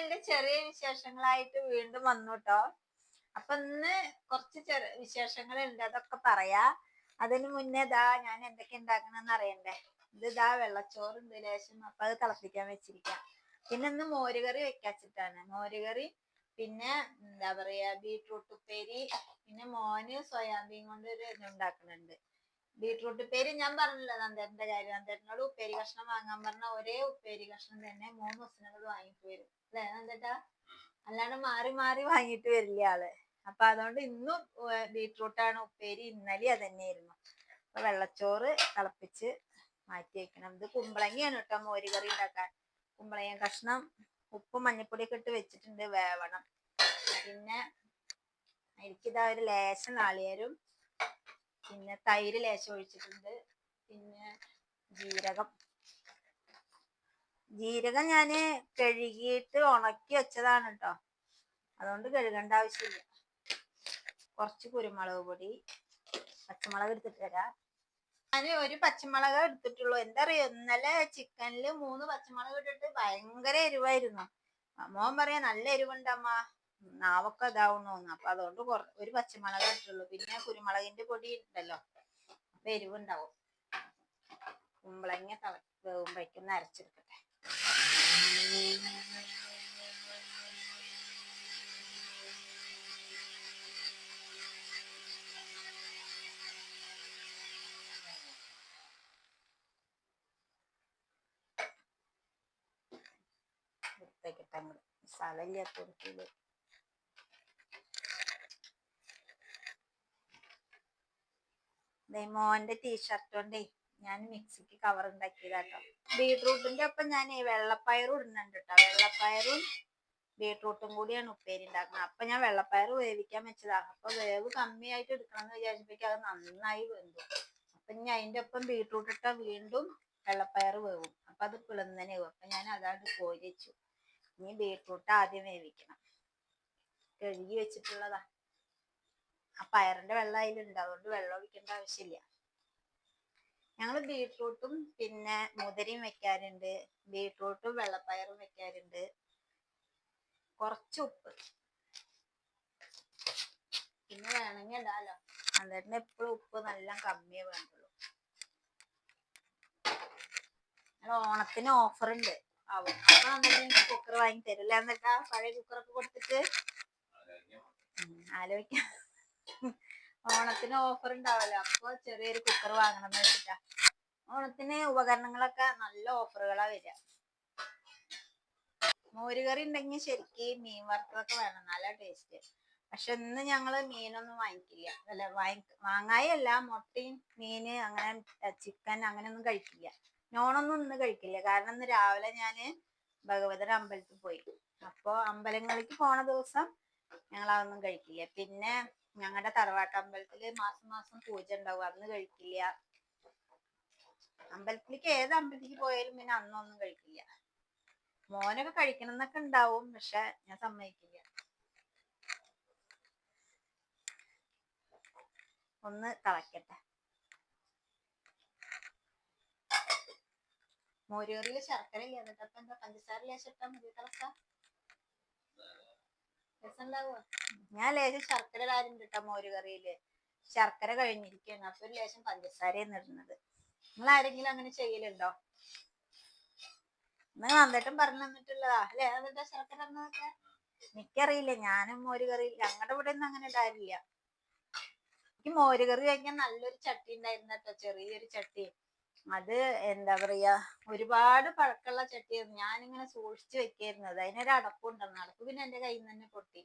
എന്റെ ചെറിയ വിശേഷങ്ങളായിട്ട് വീണ്ടും വന്നുട്ടോ. അപ്പൊ ഇന്ന് കുറച്ച് ചെറിയ വിശേഷങ്ങളുണ്ട് അതൊക്കെ പറയാ. അതിന് മുന്നേ ദാ ഞാൻ എന്തൊക്കെ ഉണ്ടാക്കണമെന്ന് അറിയണ്ടേ? ഇത് ദാ വെള്ളച്ചോറുണ്ട് ലേശം അപ്പൊ അത് തിളപ്പിക്കാൻ വെച്ചിരിക്കാം. പിന്നെ ഇന്ന് മോരുകറി വെക്കാച്ചിട്ടാണ്. മോരുകറി പിന്നെ എന്താ പറയാ ബീട്രൂട്ട് ഉപ്പേരി പിന്നെ മോന് സോയാബീൻ കൊണ്ട് ഒരു ബീട്രൂട്ട് ഉപ്പേരി ഞാൻ പറഞ്ഞില്ല നന്ദേട്ടന്റെ കാര്യം. നന്ദേട്ടനോട് ഉപ്പേരി കഷ്ണം വാങ്ങാൻ പറഞ്ഞ ഒരേ ഉപ്പേരി കഷ്ണം തന്നെ മൂന്ന് ദിവസത്തിനത് വാങ്ങിട്ട് വരും. അല്ലേ നന്ദേട്ടാ? അല്ലാണ്ട് മാറി മാറി വാങ്ങിയിട്ട് വരില്ല ആൾ. അപ്പൊ അതുകൊണ്ട് ഇന്നും ബീട്രൂട്ടാണ് ഉപ്പേരി. ഇന്നലെ അത് തന്നെയായിരുന്നു അപ്പൊ വെള്ളച്ചോറ് തിളപ്പിച്ച് മാറ്റി വെക്കണം. ഇത് കുമ്പളങ്ങയാണ് കേട്ടോ മോരി കറി ഉണ്ടാക്കാൻ. കുമ്പളങ്ങ കഷ്ണം ഉപ്പും മഞ്ഞപ്പൊടിയൊക്കെ ഇട്ട് വെച്ചിട്ടുണ്ട് വേവണം. പിന്നെ എനിക്കിതാ ഒരു ലേശം നാളികേരും പിന്നെ തൈര് ലേശം ഒഴിച്ചിട്ടുണ്ട്. പിന്നെ ജീരകം. ജീരകം ഞാൻ കഴുകിയിട്ട് ഉണക്കി വെച്ചതാണ് കേട്ടോ അതുകൊണ്ട് കഴുകേണ്ട ആവശ്യമില്ല. കുറച്ച് കുരുമുളക് പൊടി പച്ചമുളക് എടുത്തിട്ട് തരാം ഞാൻ ഒരു പച്ചമുളക് എടുത്തിട്ടുള്ളൂ. എന്താ അറിയോ ഇന്നലെ ചിക്കനിൽ മൂന്ന് പച്ചമുളക് ഇട്ടിട്ട് ഭയങ്കര എരിവായിരുന്നു. മോൻ പറയാ നല്ല എരിവുണ്ടമ്മ നാവൊക്കെ ഇതാവണു അപ്പൊ അതുകൊണ്ട് ഒരു പച്ചമുളക് ഇട്ടുള്ളൂ. പിന്നെ കുരുമുളകിന്റെ പൊടി ഉണ്ടല്ലോ. അപ്പൊ എരിവുണ്ടാവും. കുമ്പളങ്ങ തള വേകുമ്പോഴേക്കും വൃത്തിയാക്കിട്ട് അങ്ങോട്ട് സ്ഥലമില്ലാത്ത കൊടുക്കില്ല മോന്റെ ടീഷർട്ട് കൊണ്ടേ ഞാൻ മിക്സിക്ക് കവർ ഉണ്ടാക്കിയതാട്ടോ. ബീട്രൂട്ടിന്റെ ഒപ്പം ഞാൻ വെള്ളപ്പയറും ഇടുന്നുണ്ട് കേട്ടോ വെള്ളപ്പയറും ബീട്രൂട്ടും കൂടിയാണ് ഉപ്പേരി ഉണ്ടാക്കുന്നത്. അപ്പൊ ഞാൻ വെള്ളപ്പയർ വേവിക്കാൻ വെച്ചതാണ് അപ്പൊ വേവ് കമ്മിയായിട്ട് എടുക്കണം എന്ന് വിചാരിച്ചപ്പോഴേക്കും അത് നന്നായി വെന്തു. അപ്പൊ ഞാൻ അതിന്റെ ഒപ്പം ബീട്രൂട്ട് ഇട്ട വീണ്ടും വെള്ളപ്പയർ വേവും. അപ്പൊ അത് പിളന്നനെ വേവും അപ്പൊ ഞാൻ അതാണ്ട് കോരിച്ചു ഇനി ബീട്രൂട്ട് ആദ്യം വേവിക്കണം. കഴുകി വെച്ചിട്ടുള്ളതാ. ആ പയറിന്റെ വെള്ളം അതിലുണ്ട്. അതുകൊണ്ട് വെള്ളം ഒഴിക്കേണ്ട ആവശ്യമില്ല. ഞങ്ങൾ ബീട്രൂട്ടും പിന്നെ മുതിരയും വെക്കാറുണ്ട്. ബീട്രൂട്ടും വെള്ളപ്പയറും വെക്കാറുണ്ട്. കുറച്ച് ഉപ്പ്. പിന്നെ വേണമെങ്കിൽ ഇടാലോ. അന്നേരം എപ്പോഴും ഉപ്പ് നല്ല കമ്മിയേ വേണ്ടുള്ളൂ. ഓണത്തിന് ഓഫർ ഉണ്ട് ആവും. അപ്പൊ എന്നിട്ട് കുക്കർ വാങ്ങി തരില്ല എന്നിട്ടാ പഴയ കുക്കറൊക്കെ കൊടുത്തിട്ട്? ആലോചിക്കാം. ഓണത്തിന് ഓഫർ ഉണ്ടാവല്ലോ. അപ്പൊ ചെറിയൊരു കുക്കർ വാങ്ങണം എന്ന് വെച്ചിട്ടാ. ഓണത്തിന് ഉപകരണങ്ങളൊക്കെ നല്ല ഓഫറുകളാ വരിക. മോരുകറി ഉണ്ടെങ്കിൽ ശരിക്കും മീൻ വറുത്തതൊക്കെ വേണം. നല്ല ടേസ്റ്റ് പക്ഷെ ഇന്ന് ഞങ്ങൾ മീനൊന്നും വാങ്ങിക്കില്ല. അല്ല വാങ്ങി വാങ്ങായല്ല മുട്ടയും മീന് അങ്ങനെ ചിക്കൻ അങ്ങനെയൊന്നും കഴിക്കില്ല. നോണൊന്നും ഇന്ന് കഴിക്കില്ല. കാരണം ഇന്ന് രാവിലെ ഞാൻ ഭഗവതര അമ്പലത്തിൽ പോയി. അപ്പോ അമ്പലങ്ങളിലേക്ക് പോണ ദിവസം ഞങ്ങൾ അതൊന്നും കഴിക്കില്ല. പിന്നെ ഞങ്ങളുടെ തറവാട്ട് അമ്പലത്തിൽ മാസം മാസം പൂജ ഉണ്ടാവും. അന്ന് കഴിക്കില്ല. അമ്പലത്തിലേക്ക് ഏത് അമ്പലത്തിലേക്ക് പോയാലും പിന്നെ അന്നൊന്നും കഴിക്കില്ല. മോനൊക്കെ കഴിക്കണം എന്നൊക്കെ ഉണ്ടാവും പക്ഷെ ഞാൻ സമ്മതിക്കില്ല. ഒന്ന് തിളക്കട്ടെ. മോരൂറിൽ ശർക്കര ഇല്ല എന്നിട്ട് അപ്പൊ എന്താ പഞ്ചസാര ലേശം ഇട്ടാ മതി. തിളക്ക. ഞാൻ ലേശം ശർക്കര കാര്യം കിട്ടാ മോരുകറിയിൽ ശർക്കര കഴിഞ്ഞിരിക്കുകയാണ്. അപ്പൊ ഒരു ലേശം പഞ്ചസാരയെന്ന് ഇടുന്നത്. നിങ്ങൾ ആരെങ്കിലും അങ്ങനെ ചെയ്യലുണ്ടോ? നിങ്ങൾ വന്നിട്ടും പറഞ്ഞു തന്നിട്ടുള്ളതാ. അല്ലെ? അതെന്താ ശർക്കര ഇടുന്നതൊക്കെ? എനിക്കറിയില്ല. ഞാനും മോര് കറി ഞങ്ങളുടെ ഇവിടെ ഒന്നും അങ്ങനെ ഇടാറില്ല. എനിക്ക് മോരുകറി കഴിക്കാൻ നല്ലൊരു ചട്ടി ഉണ്ടായിരുന്നു കേട്ടോ ചെറിയൊരു ചട്ടി. അത് എന്താ പറയാ ഒരുപാട് പഴക്കമുള്ള ചട്ടിയായിരുന്നു. ഞാനിങ്ങനെ സൂക്ഷിച്ചു വെക്കായിരുന്നത് അതിനൊരു അടപ്പുണ്ടെന്ന്. അടപ്പ് പിന്നെ എന്റെ കയ്യിൽ നിന്ന് തന്നെ പൊട്ടി.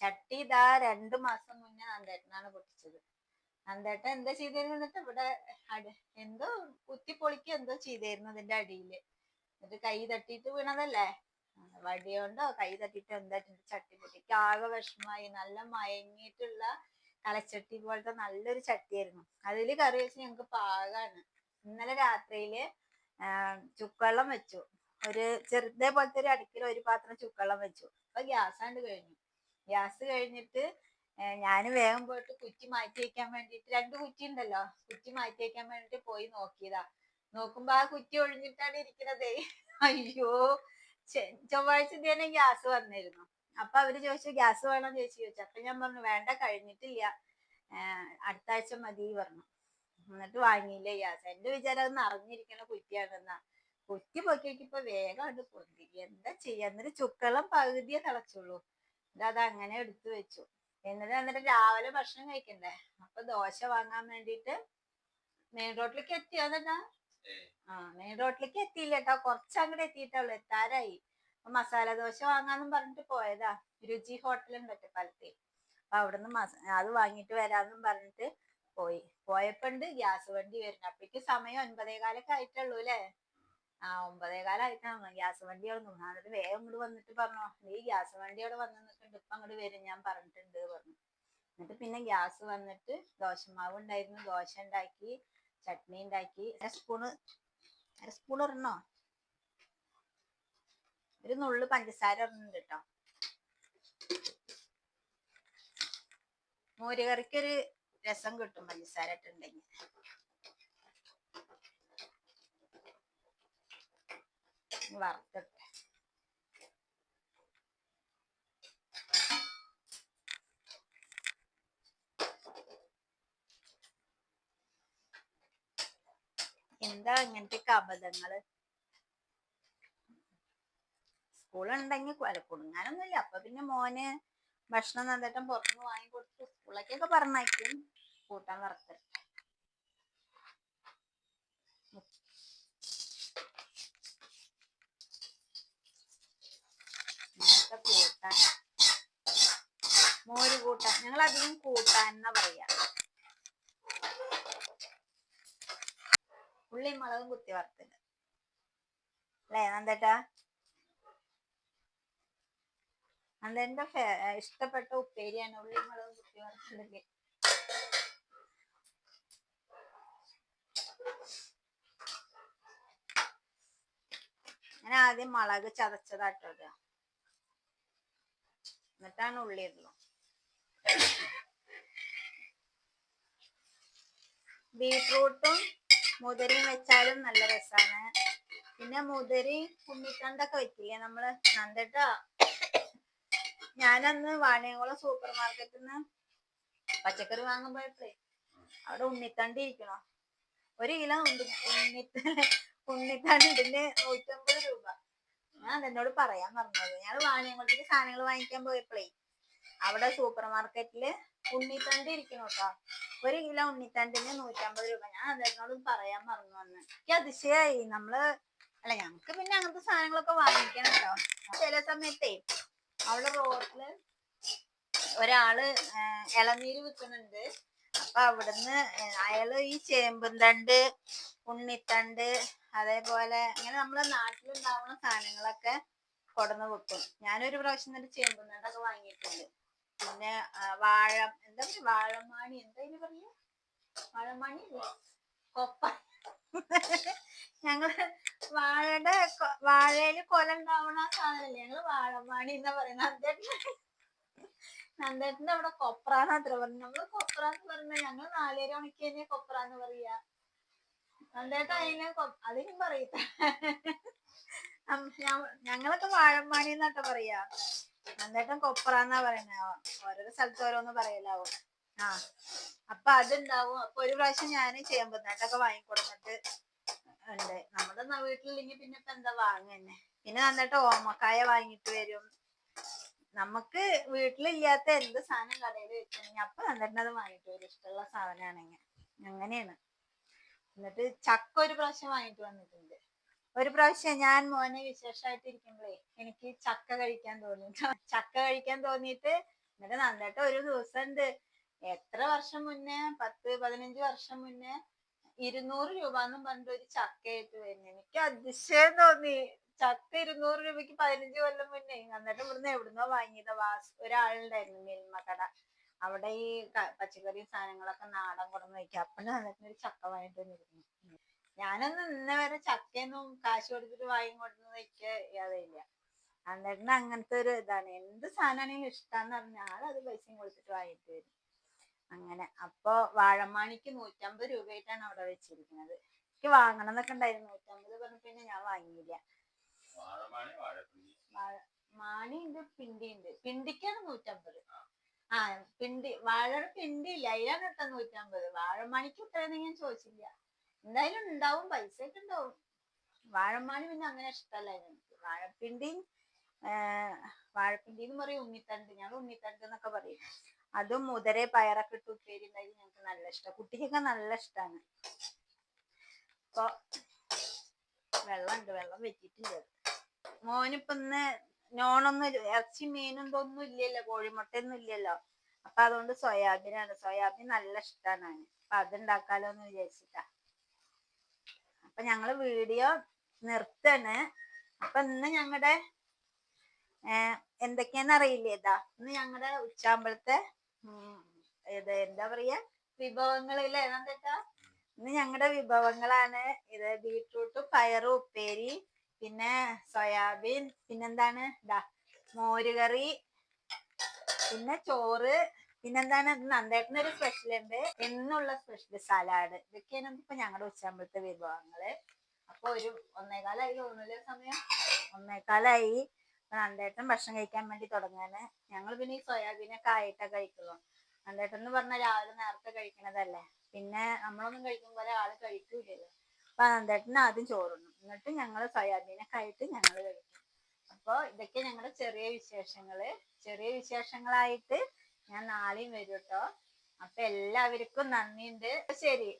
ചട്ടി ഇതാ രണ്ടു മാസം മുന്നേ നന്ദേട്ടനാണ് പൊട്ടിച്ചത്. നന്ദേട്ടൻ എന്താ ചെയ്തിരുന്നത് എന്നിട്ട് ഇവിടെ എന്തോ കുത്തി പൊളിക്കുക എന്തോ ചെയ്തായിരുന്നു അതിന്റെ അടിയിൽ എന്നിട്ട് കൈ തട്ടിയിട്ട് വീണതല്ലേ? വടിയോണ്ടോ കൈ തട്ടിട്ട് എന്താ ചട്ടി പൊട്ടിക്ക് ആകെ വിഷമായി നല്ല മയങ്ങിയിട്ടുള്ള തലച്ചട്ടി പോലത്തെ നല്ലൊരു ചട്ടിയായിരുന്നു. അതിൽ കറി വെച്ച് ഞങ്ങക്ക് പാകാണ്. ഇന്നലെ രാത്രിയിൽ ചുക്കുവെള്ളം വെച്ചു. ഒരു ചെറുതേ പോലത്തെ ഒരു അടുക്കിൽ ഒരു പാത്രം ചുക്കുവെള്ളം വെച്ചു. അപ്പൊ ഗ്യാസ് ആണ്ട് കഴിഞ്ഞു. ഗ്യാസ് കഴിഞ്ഞിട്ട് ഞാൻ വേഗം പോയിട്ട് കുറ്റി മാറ്റി വെക്കാൻ വേണ്ടിട്ട് രണ്ട് കുറ്റി ഉണ്ടല്ലോ കുറ്റി മാറ്റി വെക്കാൻ വേണ്ടിട്ട് പോയി നോക്കിയതാ. നോക്കുമ്പോ ആ കുറ്റി ഒഴിഞ്ഞിട്ടാണ് ഇരിക്കണതേ. അയ്യോ ചൊവ്വാഴ്ച തന്നെ ഗ്യാസ് വന്നിരുന്നു? അപ്പൊ അവർ ചോദിച്ചു ഗ്യാസ് വേണം ചോദിച്ചു. ചോദിച്ചു അപ്പൊ ഞാൻ പറഞ്ഞു വേണ്ട കഴിഞ്ഞിട്ടില്ല. അടുത്ത ആഴ്ച മതി പറഞ്ഞു. എന്നിട്ട് വാങ്ങിയില്ല ഗ്യാസ് എന്റെ വിചാരം അത് നിറഞ്ഞിരിക്കണ കുറ്റിയാണെന്നാ. കുറ്റി പൊക്കിയപ്പോ വേഗം അത് പൊന്തി. എന്താ ചെയ്യാ? എന്നിട്ട് ചുക്കളം പകുതിയെ തിളച്ചുള്ളൂ. എന്നിട്ട് അത് അങ്ങനെ എടുത്തു വെച്ചു. എന്നിട്ട് എന്നിട്ട് രാവിലെ ഭക്ഷണം കഴിക്കണ്ടേ? അപ്പൊ ദോശ വാങ്ങാൻ വേണ്ടിട്ട് മെയിൻ റോഡിലേക്ക് എത്തി അതെന്നാ? ആ മെയിൻ റോഡിലേക്ക് എത്തിയില്ല കേട്ടോ കുറച്ച് അങ്ങോട്ട് എത്തിയിട്ടുള്ളൂ. എത്താറായി. അപ്പൊ മസാല ദോശ വാങ്ങാന്നും പറഞ്ഞിട്ട് പോയതാ. രുചി ഹോട്ടലുണ്ട് ഒറ്റപ്പാലത്ത് അപ്പൊ അവിടുന്ന് മസ അത് വാങ്ങിയിട്ട് വരാന്നും പറഞ്ഞിട്ട് പോയി. പോയപ്പോണ്ട് ഗ്യാസ് വണ്ടി വരുന്നു. അപ്പഴേക്ക് സമയം ഒൻപതേകാലൊക്കെ ആയിട്ടുള്ളൂ അല്ലേ ആ ഒമ്പതേകാലായിട്ടാണ് ഗ്യാസ് വണ്ടി അവിടെ നിന്ന്. എന്നിട്ട് വേഗം ഇങ്ങോട്ട് വന്നിട്ട് പറഞ്ഞു നീ ഗ്യാസ് വണ്ടി അവിടെ വന്ന് നിൽക്കുന്നുണ്ട് ഇപ്പൊ അങ്ങോട്ട് വരും. ഞാൻ പറഞ്ഞിട്ടുണ്ട് പറഞ്ഞു. എന്നിട്ട് പിന്നെ ഗ്യാസ് വന്നിട്ട് ദോശമാവ് ഉണ്ടായിരുന്നു. ദോശ ഉണ്ടാക്കി ചട്നി ഉണ്ടാക്കി. അര സ്പൂണ് അര സ്പൂൺ ഇടണോ ഒരു നുള്ളു പഞ്ചസാര ഇടുന്നുണ്ട് കേട്ടോ മോരുകറിക്കൊരു രസം കിട്ടും പഞ്ചസാര ഇട്ടുണ്ടെങ്കിൽ വറുത്തിട്ട്. എന്താ ഇങ്ങനത്തെ അബദ്ധങ്ങൾ? സ്കൂളുണ്ടെങ്കിൽ കുടുങ്ങാനൊന്നുമില്ല അപ്പൊ പിന്നെ മോന് ഭക്ഷണം നന്നിട്ടും പുറത്തുനിന്ന് വാങ്ങി കൊടുത്ത് സ്കൂളിലേക്കൊക്കെ പറഞ്ഞയക്കും. കൂട്ടാൻ വറുത്തിട്ട് മോര് കൂട്ടാൻ. ഞങ്ങൾ അധികം കൂട്ടാൻ എന്നാ പറയാ? ഉള്ളിയും മുളകും കുത്തി വറുത്തിട്ട് അല്ലേ നന്ദേട്ടാ? നന്ദേന്റെ ഇഷ്ടപ്പെട്ട ഉപ്പേരിയാണ് ഉള്ളി മുളക് കുത്തി വറുത്തതിൽ ഞാൻ ആദ്യം മുളക് ചതച്ചതാട്ടോ എന്നിട്ടാണ് ഉള്ളി ഇടുന്നത് ബീട്രൂട്ടും മുതിരയും വെച്ചാലും നല്ല രസാണ്. പിന്നെ മുതിരി ഉണ്ണിത്തണ്ടൊക്കെ വെക്കില്ലേ? നമ്മൾ നന്ദിട്ടാ? ഞാനന്ന് വാണിയംകുളം സൂപ്പർ മാർക്കറ്റിൽ നിന്ന് പച്ചക്കറി വാങ്ങാൻ പോയപ്പോഴേ അവിടെ ഉണ്ണിത്തണ്ടി ഇരിക്കണോ. ഒരു കിലോ ഉണ്ണി ഉണ്ണിത്ത ഉണ്ണിത്തണ്ടിന് നൂറ്റമ്പത് രൂപ. ഞാൻ എന്നോട് പറയാൻ പറഞ്ഞത് ഞാൻ വാണിയംകുളത്തേക്ക് സാധനങ്ങൾ വാങ്ങിക്കാൻ പോയപ്പോഴേ അവിടെ സൂപ്പർ മാർക്കറ്റിൽ ഉണ്ണിത്തണ്ട് ഇരിക്കണു കേട്ടോ ഒരു കിലോ ഉണ്ണിത്തണ്ടിന് നൂറ്റമ്പത് രൂപ. ഞാൻ അതിനോട് പറയാൻ പറഞ്ഞു വന്ന് എനിക്ക് അതിശയായി. നമ്മൾ അല്ല ഞങ്ങക്ക് പിന്നെ അങ്ങനത്തെ സാധനങ്ങളൊക്കെ വാങ്ങിക്കണം കേട്ടോ ചില സമയത്തേ അവിടെ റോഡിൽ ഒരാൾ ഇളനീര് വിൽക്കുന്നുണ്ട് അപ്പൊ അവിടുന്ന് അയാൾ ഈ ചേമ്പും തണ്ട് ഉണ്ണിത്തണ്ട് അതേപോലെ ഇങ്ങനെ നമ്മളെ നാട്ടിലുണ്ടാവുന്ന സാധനങ്ങളൊക്കെ കൊടന്ന് വെക്കും. ഞാനൊരു പ്രാവശ്യം തന്നെ ചേമ്പും തണ്ടൊക്കെ വാങ്ങിയിട്ടുണ്ട്. പിന്നെ വാഴ എന്താ പറയുക വാഴമാണി എന്താ ഇതിന് പറയുക വാഴമാണി കൊപ്പ. ഞങ്ങൾ വാഴയുടെ വാഴയിൽ കൊല ഉണ്ടാവുന്ന സാധനല്ലേ? ഞങ്ങൾ വാഴമാണി എന്നാ പറയുന്നത് നന്ദേട്ടൻ നന്ദേട്ടന്റെ അവിടെ കൊപ്രാന്ന് അത്ര പറഞ്ഞു. നമ്മൾ കൊപ്ര എന്ന് പറഞ്ഞ. ഞങ്ങൾ നാലര മണിക്ക് തന്നെ കൊപ്ര എന്ന് പറയാ. നന്ദേട്ടൻ അതിന് അതിനും പറയത്ത ഞങ്ങളൊക്കെ വാഴമാണി എന്നൊക്കെ പറയാ. നന്ദേട്ടൻ കൊപ്ര എന്നാ പറയുന്നത് ഓരോരോ സ്ഥലത്ത് ഓരോന്ന് പറയലാവും. ആ അപ്പൊ അതുണ്ടാവും. അപ്പൊ ഒരു പ്രാവശ്യം ഞാൻ ചേമ്പുന്നാട്ടൊക്കെ വാങ്ങിക്കൊടുന്നിട്ട് ഉണ്ട്. നമ്മുടെ വീട്ടിലില്ലെങ്കിൽ പിന്നെ ഇപ്പൊ എന്താ വാങ്ങന്നെ പിന്നെ നന്നിട്ട് ഓമക്കായ വാങ്ങിട്ട് വരും. നമുക്ക് വീട്ടിലില്ലാത്ത എന്ത് സാധനം കടയിൽ വെച്ചിട്ടുണ്ടെങ്കിൽ അപ്പൊ നന്നിട്ട് അത് വാങ്ങിട്ട് വരും. ഇഷ്ടമുള്ള സാധനമാണെങ്കിൽ. അങ്ങനെയാണ്. എന്നിട്ട് ചക്ക ഒരു പ്രാവശ്യം വാങ്ങിട്ട് വന്നിട്ടുണ്ട്. ഒരു പ്രാവശ്യം ഞാൻ മോനെ വിശേഷമായിട്ട് ഇരിക്കുമ്പോഴേ എനിക്ക് ചക്ക കഴിക്കാൻ തോന്നി ചക്ക കഴിക്കാൻ തോന്നിയിട്ട് എന്നിട്ട് നന്നിട്ട് ഒരു ദിവസം ഉണ്ട് എത്ര വർഷം മുന്നേ? പത്ത് പതിനഞ്ച് വർഷം മുന്നേ ഇരുന്നൂറ് രൂപ എന്നും പറഞ്ഞിട്ട് ഒരു ചക്കയായിട്ട് വരുന്നു. എനിക്ക് അതിശയം തോന്നി. ചക്ക ഇരുന്നൂറ് രൂപയ്ക്ക് പതിനഞ്ച് കൊല്ലം മുന്നേ. എന്നിട്ട് ഇവിടുന്ന് എവിടുന്നോ വാങ്ങിയതാ വാസ് ഒരാളുണ്ടായിരുന്നു മിൽമ കട അവിടെ ഈ പച്ചക്കറി സാധനങ്ങളൊക്കെ നാടൻ കൊടുന്ന് വയ്ക്കുക വന്നിട്ട് ഒരു ചക്ക വാങ്ങിട്ട് വന്നിരുന്നു. ഞാനൊന്നും ഇന്ന വരെ ചക്കയൊന്നും കാശ് കൊടുത്തിട്ട് വാങ്ങി കൊടുന്ന് വയ്ക്കില്ല അന്നേരം അങ്ങനത്തെ ഒരു ഇതാണ്. എന്ത് സാധനമാണെങ്കിലും ഇഷ്ടാന്ന് പറഞ്ഞാൽ അത് പൈസയും കൊടുത്തിട്ട് വാങ്ങിട്ട് വരും. അങ്ങനെ. അപ്പൊ വാഴമാണിക്ക് നൂറ്റമ്പത് രൂപയായിട്ടാണ് അവിടെ വെച്ചിരിക്കുന്നത്. എനിക്ക് വാങ്ങണം എന്നൊക്കെ ഉണ്ടായിരുന്നു. നൂറ്റമ്പത് പറഞ്ഞു പിന്നെ ഞാൻ വാങ്ങിയില്ല. മാണി ഉണ്ട് പിണ്ടി ഉണ്ട്. പിണ്ടിക്കാണ് നൂറ്റമ്പത്. ആ. പിണ്ടി വാഴയുടെ പിണ്ടി ഇല്ല. അതിലാണ് കേട്ടോ നൂറ്റമ്പത്. വാഴമാണിക്ക് ഇത്രയെന്ന് ഞാൻ ചോദിച്ചില്ല. എന്തായാലും ഉണ്ടാവും. പൈസ ഒക്കെ ഉണ്ടാവും. വാഴമാണി പിന്നെ അങ്ങനെ ഇഷ്ടമല്ല എനിക്ക്. വാഴപ്പിണ്ടി വാഴപ്പിണ്ടി എന്ന് പറയും ഉണ്ണിത്തണ്ട്. ഞങ്ങൾ ഉണ്ണിത്തണ്ട് എന്നൊക്കെ പറയും. അതും മുതരെ പയറൊക്കെ ഇട്ട് ഉപ്പേരി ഞങ്ങൾക്ക് നല്ല ഇഷ്ടം. കുട്ടിക്കൊക്കെ നല്ല ഇഷ്ടമാണ് അപ്പൊ വെള്ളമുണ്ട്. വെള്ളം വെച്ചിട്ടുണ്ട് മോനിപ്പൊ ഇന്ന് നോണൊന്നും ഇറച്ചി മീനും ഇതൊന്നും ഇല്ലല്ലോ. കോഴിമുട്ടയൊന്നും ഇല്ലല്ലോ. അപ്പൊ അതുകൊണ്ട് സോയാബീനാണ്. സോയാബീൻ നല്ല ഇഷ്ടമാണ് അപ്പൊ അതുണ്ടാക്കാലോ എന്ന് വിചാരിച്ചിട്ടാ. അപ്പൊ ഞങ്ങൾ വീഡിയോ നിർത്തണ്. അപ്പൊ ഇന്ന് ഞങ്ങളുടെ എന്തൊക്കെയാന്ന് അറിയില്ലേ ഇതാ? ഇന്ന് ഞങ്ങളുടെ ഉച്ചാമ്പളത്തെ ഇത് എന്താ പറയാ? വിഭവങ്ങളില്ലേ എന്താ ഇന്ന് ഞങ്ങളുടെ വിഭവങ്ങളാണ്. ഇത് ബീട്രൂട്ടും പയറും ഉപ്പേരി പിന്നെ സോയാബീൻ പിന്നെന്താണ്? ഇതാ മോരുകറി പിന്നെ ചോറ് പിന്നെന്താണ്? നന്ദേട്ടന് ഒരു സ്പെഷ്യൽ ഉണ്ട് എന്നുള്ള സ്പെഷ്യൽ സലാഡ്. ഇതൊക്കെയാണ് ഇപ്പൊ ഞങ്ങളുടെ ഉച്ചാമ്പളത്തെ വിഭവങ്ങൾ. അപ്പൊ ഒരു ഒന്നേകാലായി തോന്നില്ല സമയം? ഒന്നേകാലായി. നന്ദേട്ടൻ ഭക്ഷണം കഴിക്കാൻ വേണ്ടി തുടങ്ങാന് ഞങ്ങൾ പിന്നെ ഈ സോയാബീനൊക്കെ ആയിട്ടാ കഴിക്കുള്ളൂ. നന്ദേട്ടൻ എന്ന് പറഞ്ഞാൽ രാവിലെ നേരത്തെ കഴിക്കണതല്ലേ? പിന്നെ നമ്മളൊന്നും കഴിക്കുമ്പോൾ ആൾ കഴിക്കൂലല്ലോ അപ്പൊ നന്ദേട്ടന് ആദ്യം ചോറുണ്ണും. എന്നിട്ട് ഞങ്ങൾ സോയാബീനൊക്കെ ആയിട്ട് ഞങ്ങൾ കഴിക്കും. അപ്പൊ ഇതൊക്കെ ഞങ്ങളുടെ ചെറിയ വിശേഷങ്ങൾ. ചെറിയ വിശേഷങ്ങളായിട്ട് ഞാൻ നാളെയും വരും കേട്ടോ അപ്പൊ എല്ലാവർക്കും നന്ദിയുണ്ട്. ശരി.